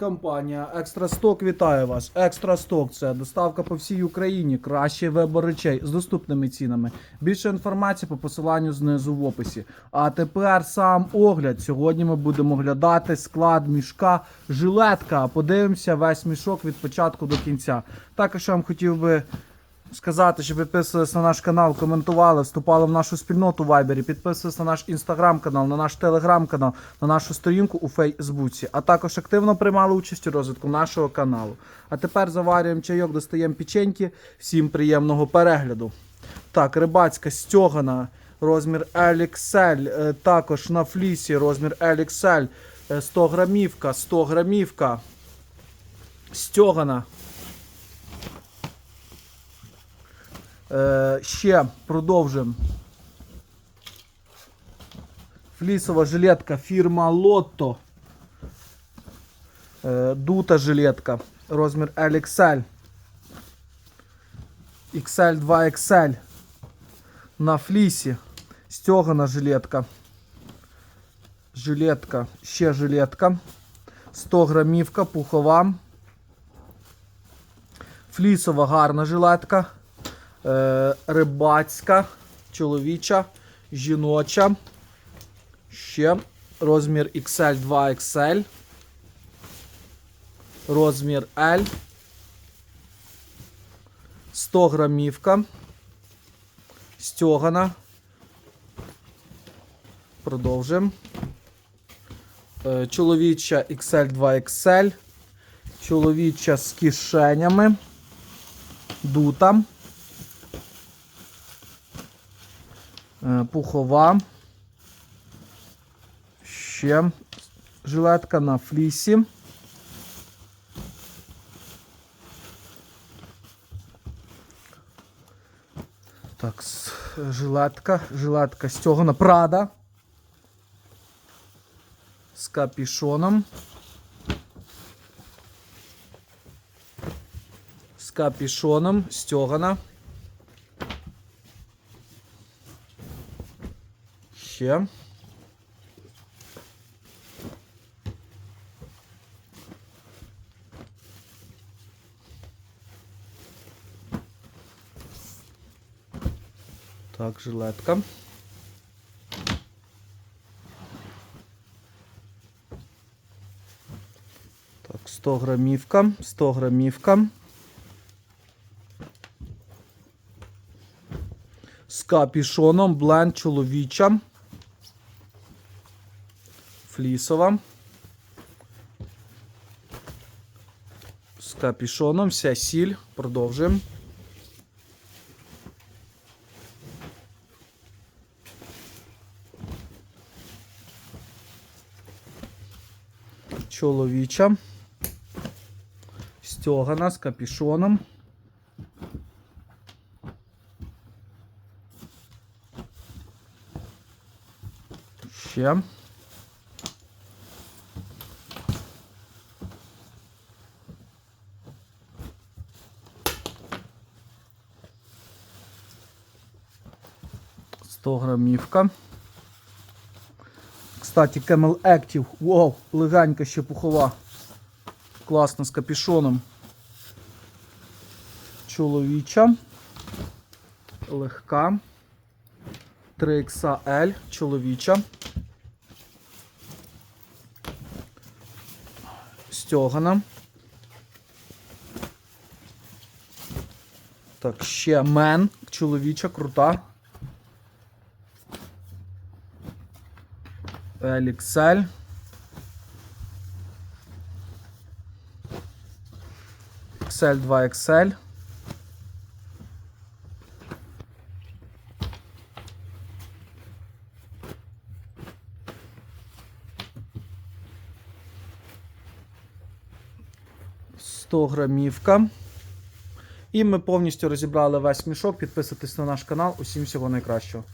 Компанія Екстрасток вітає вас. Екстрасток це доставка по всій Україні, кращий вибор речей з доступними цінами. Більше інформації по посиланню знизу в описі. А тепер сам огляд. Сьогодні ми будемо оглядати склад мішка жилетка. Подивимося весь мішок від початку до кінця. Також я вам хотів би сказати, щоб підписувалися на наш канал, коментували, вступали в нашу спільноту в Вайбері, підписувалися на наш інстаграм-канал, на наш телеграм-канал, на нашу сторінку у Фейсбуці, а також активно приймали участь у розвитку нашого каналу. А тепер заварюємо чайок, достаємо печеньки. Всім приємного перегляду. Так, рибацька стьогана, розмір LXL, е, також на флісі розмір LXL, е, 100 грамівка, 100 грамівка, стьогана. Е, ще продовжимо. Флісова жилетка фірма Lotto. Е, дута жилетка. Розмір LXL. XL 2XL. На флісі. Стьогана жилетка. Жилетка. Ще жилетка. 100 грамівка, пухова. Флісова гарна жилетка е, рибацька, чоловіча, жіноча. Ще розмір XL 2XL. Розмір L. 100 грамівка. Стьогана. Продовжуємо. Е, Чоловіча XL 2XL. Чоловіча з кишенями. Дута. Е, пухова. Ще жилетка на флісі. Так, с- жилетка. Жилетка стягана Прада. З капішоном. З капішоном стягана. Ще. Так, жилетка. Так, 100 грамівка, 100 грамівка. з капішоном, бленд чоловіча. Флісова. З капішоном, вся сіль. Продовжуємо. Чоловіча. Стьогана з капішоном. Ще. Сто грамівка. Кстати, Camel Active. Вау, легенька ще пухова. Класно з капюшоном. Чоловіча. Легка. 3XL, чоловіча. Стьогана. Так, ще мен, чоловіча, крута. LXL. XL 2XL. Сто грамівка. І ми повністю розібрали весь мішок. Підписуйтесь на наш канал. Усім всього найкращого.